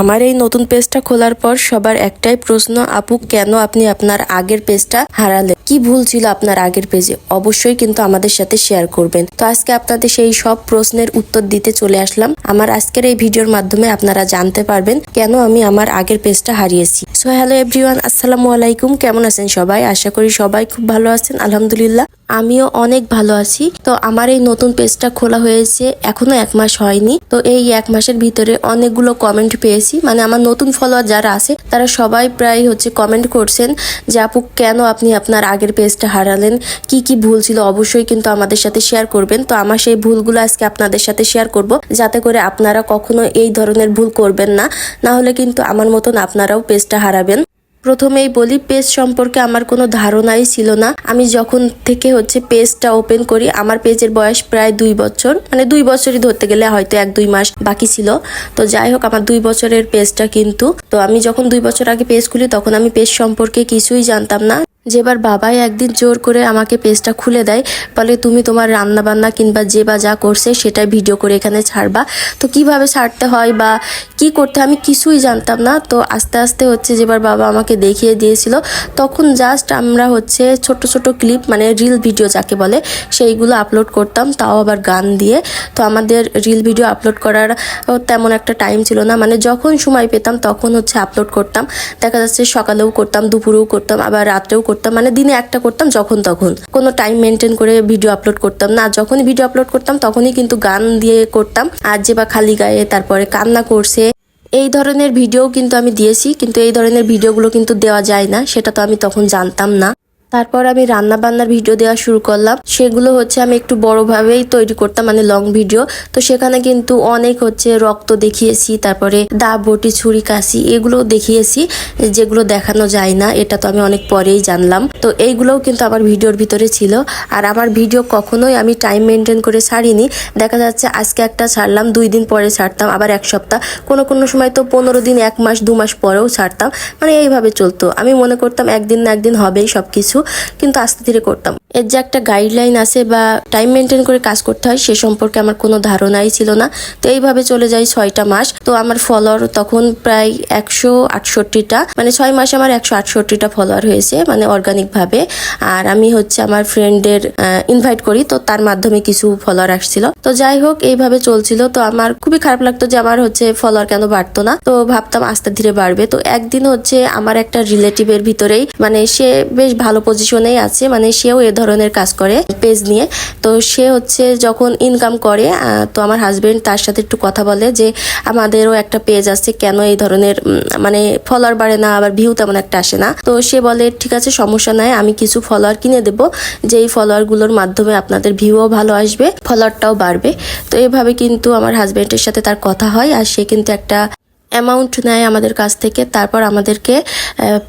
আমার এই নতুন পেজটা খোলার পর সবার একটাই প্রশ্ন, আপু, কেন আপনি আপনার আগের পেজটা হারালেন? কি ভুল ছিল আপনার আগের পেজে? অবশ্যই কিন্তু আমাদের সাথে শেয়ার করবেন। তো আজকে আপনাদের সেই সব প্রশ্নের উত্তর দিতে চলে আসলাম। আমার আজকের এই ভিডিওর মাধ্যমে আপনারা জানতে পারবেন কেন আমি আমার আগের পেজটা হারিয়েছি। সো হ্যালো এভরিওয়ান আসসালামু আলাইকুম। কেমন আছেন সবাই? আশা করি সবাই খুব ভালো আছেন, আলহামদুলিল্লাহ। আমিও অনেক ভালো আছি। তো আমার এই নতুন পেজটা খোলা হয়েছে, এখনও এক মাস হয়নি। তো এই এক মাসের ভিতরে অনেকগুলো কমেন্ট পেয়েছি। মানে আমার নতুন ফলোয়ার যারা আছে, তারা সবাই প্রায় হচ্ছে কমেন্ট করছেন যে, আপু, কেন আপনি আপনার আগের পেজটা হারালেন? কি কি ভুল ছিল? অবশ্যই কিন্তু আমাদের সাথে শেয়ার করবেন। তো আমার সেই ভুলগুলো আজকে আপনাদের সাথে শেয়ার করব, যাতে করে আপনারা কখনো এই ধরনের ভুল করবেন না। না হলে কিন্তু আমার মতন আপনারাও পেজটা হারাবেন। প্রথমেই বলি পেজ সম্পর্কে আমার কোনো ধারণাই ছিল না। আমি যখন থেকে হচ্ছে পেজটা ওপেন করি, আমার পেজের বয়স প্রায় দুই বছর। মানে দুই বছরই ধরতে গেলে হয়তো এক দুই মাস বাকি ছিল। তো যাই হোক, আমার দুই বছরের পেজটা কিন্তু। তো আমি যখন দুই বছর আগে পেজ খুলি, তখন আমি পেজ সম্পর্কে কিছুই জানতাম না। যেবার বাবাই একদিন জোর করে আমাকে পেজটা খুলে দেয়, বলে, তুমি তোমার রান্না বান্না কিংবা যে বা যা করছে সেটাই ভিডিও করে এখানে ছাড়বা। তো কীভাবে ছাড়তে হয় বা কি করতে আমি কিছুই জানতাম না। তো আস্তে আস্তে হচ্ছে যেবার বাবা আমাকে দেখিয়ে দিয়েছিল, তখন জাস্ট আমরা হচ্ছে ছোট ছোট ক্লিপ মানে রিল ভিডিও যাকে বলে, সেইগুলো আপলোড করতাম। তাও আবার গান দিয়ে। তো আমাদের রিল ভিডিও আপলোড করার তেমন একটা টাইম ছিল না। মানে যখন সময় পেতাম তখন হচ্ছে আপলোড করতাম। দেখা যাচ্ছে সকালেও করতাম, দুপুরেও করতাম, আবার রাত্রেও করতাম। মানে দিনে একটা করতাম যখন তখন। কোনো টাইম মেনটেন করে ভিডিও আপলোড করতাম না। যখনই ভিডিও আপলোড করতাম, তখনই কিন্তু গান দিয়ে করতাম। আর যে বা খালি গায়ে তারপরে কান্না করছে। এই ধরনের ভিডিও কিন্তু আমি দিয়েছি, কিন্তু এই ধরনের ভিডিওগুলো কিন্তু দেওয়া যায় না, সেটা তো আমি তখন জানতাম না। তারপর আমি রান্না বান্নার ভিডিও দেওয়া শুরু করলাম। সেগুলো হচ্ছে আমি একটু বড়োভাবেই তৈরি করতাম মানে লং ভিডিও তো সেখানে কিন্তু অনেক হচ্ছে রক্ত দেখিয়েছি, তারপরে দা বটি ছুরি, কাশি এগুলো দেখিয়েছি, যেগুলো দেখানো যায় না, এটা তো আমি অনেক পরেই জানলাম। তো এইগুলোও কিন্তু আমার ভিডিওর ভিতরে ছিল। আর আমার ভিডিও কখনোই আমি টাইম মেনটেন করে ছাড়িনি। দেখা যাচ্ছে আজকে একটা ছাড়লাম, দুই দিন পরে ছাড়তাম, আবার এক সপ্তাহ। কোনো কোনো সময় তো পনেরো দিন, এক মাস, দু মাস পরেও ছাড়তাম। মানে এইভাবে চলতো। আমি মনে করতাম একদিন না একদিন হবেই সব কিছু কিন্তু আস্তে ধীরে করতাম। এর যে একটা গাইডলাইন আছে বা টাইম মেনটেন করে কাজ করতে হয়, সে সম্পর্কে আমার কোনো ধারণাই ছিল না। তো এইভাবে চলে যায় ছয়টা মাস। তো আমার ফলোয়ার তখন প্রায় একশো আটষট্টিটা মানে ছয় মাসে আমার একশো আটষট্টিটা ফলোয়ার হয়েছে মানে অর্গানিক ভাবে। আর আমি হচ্ছে আমার ফ্রেন্ডের ইনভাইট করি, তো তার মাধ্যমে কিছু ফলোয়ার আসছিল। তো যাই হোক, এইভাবে চলছিল। তো আমার খুবই খারাপ লাগতো যে আমার হচ্ছে ফলোয়ার কেন বাড়তো না। তো ভাবতাম আস্তে ধীরে বাড়বে। তো একদিন হচ্ছে আমার একটা রিলেটিভের ভিতরেই মানে সে বেশ ভালো পজিশনেই আছে মানে সেও এ ধরনের কাজ করে পেজ নিয়ে। তো সে হচ্ছে যখন ইনকাম করে তো আমার হাজবেন্ড তার সাথে একটু কথা বলে যে, আমাদেরও একটা পেজ আছে, কেন এই ধরনের মানে ফলোয়ার বাড়ে না, আবার ভিউ তেমন একটা আসে না? তো সে বলে, ঠিক আছে, সমস্যা নাই, আমি কিছু ফলোয়ার কিনে দেবো, যে এই ফলোয়ারগুলোর মাধ্যমে আপনাদের ভিউও ভালো আসবে ফলোয়ারটাও বাড়বে। তো এভাবে কিন্তু আমার হাজবেন্ডের সাথে তার কথা হয়, আর সে কিন্তু একটা অ্যামাউন্ট নেয় আমাদের কাছ থেকে, তারপর আমাদেরকে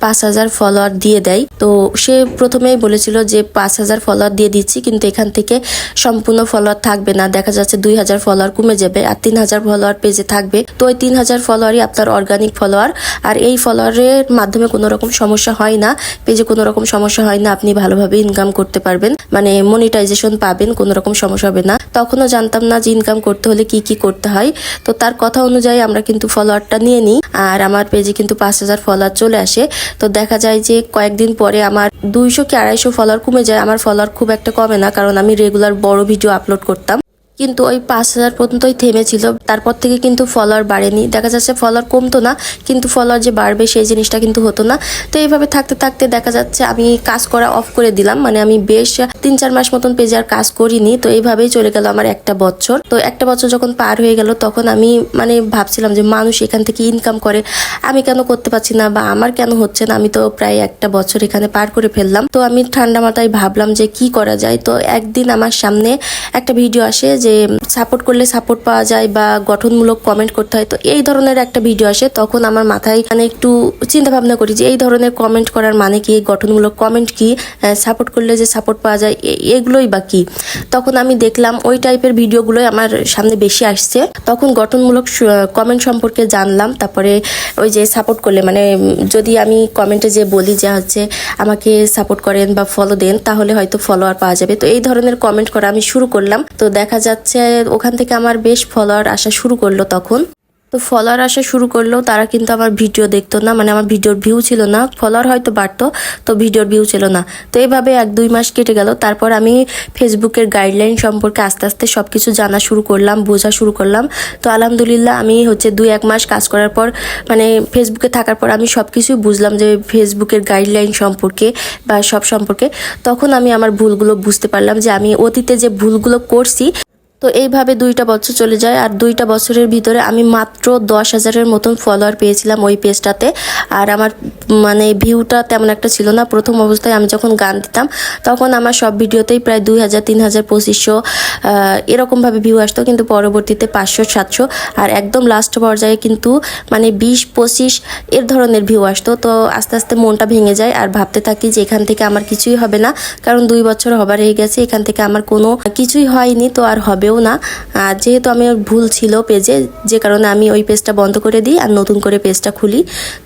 পাঁচ হাজার ফলোয়ার দিয়ে দেয়। তো সে প্রথমেই বলেছিল যে পাঁচ হাজার ফলোয়ার দিয়ে দিচ্ছি, কিন্তু এখান থেকে সম্পূর্ণ ফলোয়ার থাকবে না। দেখা যাচ্ছে দুই হাজার ফলোয়ার কমে যাবে আর তিন হাজার ফলোয়ার পেজে থাকবে। তো ওই তিন হাজার ফলোয়ারই আপনার অর্গানিক ফলোয়ার আর এই ফলোয়ারের মাধ্যমে কোনো রকম সমস্যা হয় না। পেজে কোনো রকম সমস্যা হয় না, আপনি ভালোভাবে ইনকাম করতে পারবেন। মানে মনিটাইজেশন পাবেন, কোনো রকম সমস্যা হবে না। তখনও জানতাম না যে ইনকাম করতে হলে কি কি করতে হয়। তো তার কথা অনুযায়ী আমরা কিন্তু ফলোয়ারটা নিয়ে নিই, আর আমার পেজে কিন্তু পাঁচ হাজার ফলোয়ার চলে আসে। তো দেখা যায় যে কয়েকদিন পরে আমার দুইশো কি আড়াইশো ফলোয়ার কমে যায়। আমার ফলোয়ার খুব একটা কমে না, কারণ আমি রেগুলার বড় ভিডিও আপলোড করতাম। কিন্তু ওই পাঁচ হাজার পর্যন্তই থেমেছিল। তারপর থেকে কিন্তু ফলোয়ার বাড়েনি। দেখা যাচ্ছে ফলোয়ার কমতো না, কিন্তু ফলোয়ার যে বাড়বে সেই জিনিসটা কিন্তু হতো না। তো এইভাবে থাকতে থাকতে দেখা যাচ্ছে আমি কাজ করা অফ করে দিলাম। মানে আমি বেশ তিন চার মাস মতন পেজে আর কাজ করিনি। তো এইভাবেই চলে গেল আমার একটা বছর। তো একটা বছর যখন পার হয়ে গেল, তখন আমি মানে ভাবছিলাম যে মানুষ এখান থেকে ইনকাম করে। আমি কেন করতে পারছি না বা আমার কেন হচ্ছে না? আমি তো প্রায় একটা বছর এখানে পার করে ফেললাম। তো আমি ঠান্ডা মাথায় ভাবলাম যে কি করা যায়? তো একদিন আমার সামনে একটা ভিডিও আসে যে সাপোর্ট করলে সাপোর্ট পাওয়া যায় বা গঠনমূলক কমেন্ট করতে হয়, তো এই ধরনের একটা ভিডিও আসে। তখন আমার মাথায় মানে একটু চিন্তা ভাবনা করি যে এই ধরনের কমেন্ট করার মানে কি? গঠনমূলক কমেন্ট কি? সাপোর্ট করলে যে সাপোর্ট পাওয়া যায় এগুলোই বা কি? তখন আমি দেখলাম ওই টাইপের ভিডিওগুলোই আমার সামনে বেশি আসছে। তখন গঠনমূলক কমেন্ট সম্পর্কে জানলাম। তারপরে ওই যে সাপোর্ট করলে মানে যদি আমি কমেন্টে যে বলি যে হচ্ছে আমাকে সাপোর্ট করেন বা ফলো দেন, তাহলে হয়তো ফলোয়ার পাওয়া যাবে। তো এই ধরনের কমেন্ট করা আমি শুরু করলাম। তো দেখা যাচ্ছে ওখান থেকে আমার বেশ ফলোয়ার আসা শুরু করল তখন। তো ফলোয়ার আসা শুরু করলেও তারা কিন্তু আমার ভিডিও দেখতো না মানে আমার ভিডিওর ভিউ ছিল না। ফলোয়ার হয়তো বাড়তো, তো ভিডিওর ভিউ ছিল না। তো এইভাবে এক দুই মাস কেটে গেল। তারপর আমি ফেসবুকের গাইডলাইন সম্পর্কে আস্তে আস্তে সব কিছু জানা শুরু করলাম, বোঝা শুরু করলাম। তো আলহামদুলিল্লাহ আমি হচ্ছে দুই এক মাস কাজ করার পর মানে ফেসবুকে থাকার পর আমি সব কিছুই বুঝলাম যে ফেসবুকের গাইডলাইন সম্পর্কে বা সব সম্পর্কে। তখন আমি আমার ভুলগুলো বুঝতে পারলাম যে আমি অতীতে যে ভুলগুলো করছি তো এইভাবে দুইটা বছর চলে যায় আর দুইটা বছরের ভিতরে আমি মাত্র দশ হাজারের মতন ফলোয়ার পেয়েছিলাম ওই পেজটাতে আর আমার মানে ভিউটা তেমন একটা ছিল না। প্রথম অবস্থায় আমি যখন গান দিতাম, তখন আমার সব ভিডিওতেই প্রায় দুই হাজার, তিন হাজার, পঁচিশশো এরকমভাবে ভিউ আসতো কিন্তু পরবর্তীতে পাঁচশো, সাতশো আর একদম লাস্ট পর্যায়ে কিন্তু মানে বিশ, পঁচিশ এর ধরনের ভিউ আসতো। তো আস্তে আস্তে মনটা ভেঙে যায় আর ভাবতে থাকি যে এখান থেকে আমার কিছুই হবে না, কারণ দুই বছর হবার হয়ে গেছে, এখান থেকে আমার কোনো কিছুই হয়নি, তো আর হবেও না। যেহেতু আমি ভুল ছিল পেজে, যে কারণে আমি ওই পেজটা বন্ধ করে দিই আর নতুন করে পেজটা খুলি।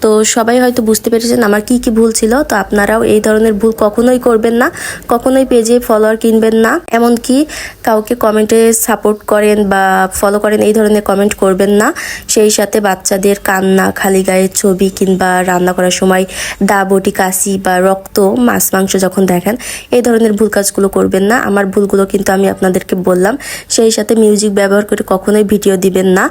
তো সবাই হয়তো বুঝতে পেরেছেন আমার কি কি ভুল ছিল, তো আপনারাও এই ধরনের ভুল কখনোই করবেন না, কখনোই পেজে ফলোয়ার কিনবেন না। এমনকি কাউকে কমেন্টে সাপোর্ট করেন বা ফলো করেন, এই ধরনের কমেন্ট করবেন না। সেই সাথে বাচ্চাদের কান্না, খালি গায়ের ছবি কিংবা রান্না করার সময় দা বটি কাশি বা রক্ত, মাছ, মাংস যখন দেখেন, এই ধরনের ভুল কাজগুলো করবেন না। আমার ভুলগুলো কিন্তু আমি আপনাদেরকে বললাম। সেই সাথে মিউজিক ব্যবহার করে কখনোই ভিডিও দিবেন না।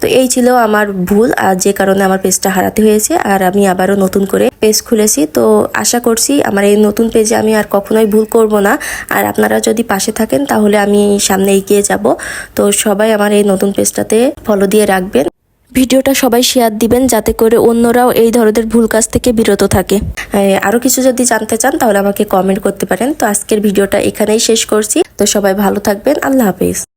তো এই ছিল আমার ভুল, আর যে কারণে আমার পেজটা হারাতে হয়েছে, আর আমি আবারও নতুন করে পেজ খুলেছি। তো আশা করছি আমার এই নতুন পেজে আমি আর কখনোই ভুল করব না। আর আপনারা যদি পাশে থাকেন, তাহলে আমি সামনে এগিয়ে যাব। তো সবাই আমার এই নতুন পেজটাতে ফলো দিয়ে রাখবেন। ভিডিওটা সবাই শেয়ার দিবেন যাতে করে অন্যরাও এই ধরনের ভুল কাজ থেকে বিরত থাকে। আরও আরও কিছু যদি জানতে চান তাহলে আমাকে কমেন্ট করতে পারেন। তো আজকের ভিডিওটা এখানেই শেষ করছি। তো সবাই ভালো থাকবেন। আল্লাহ হাফেজ।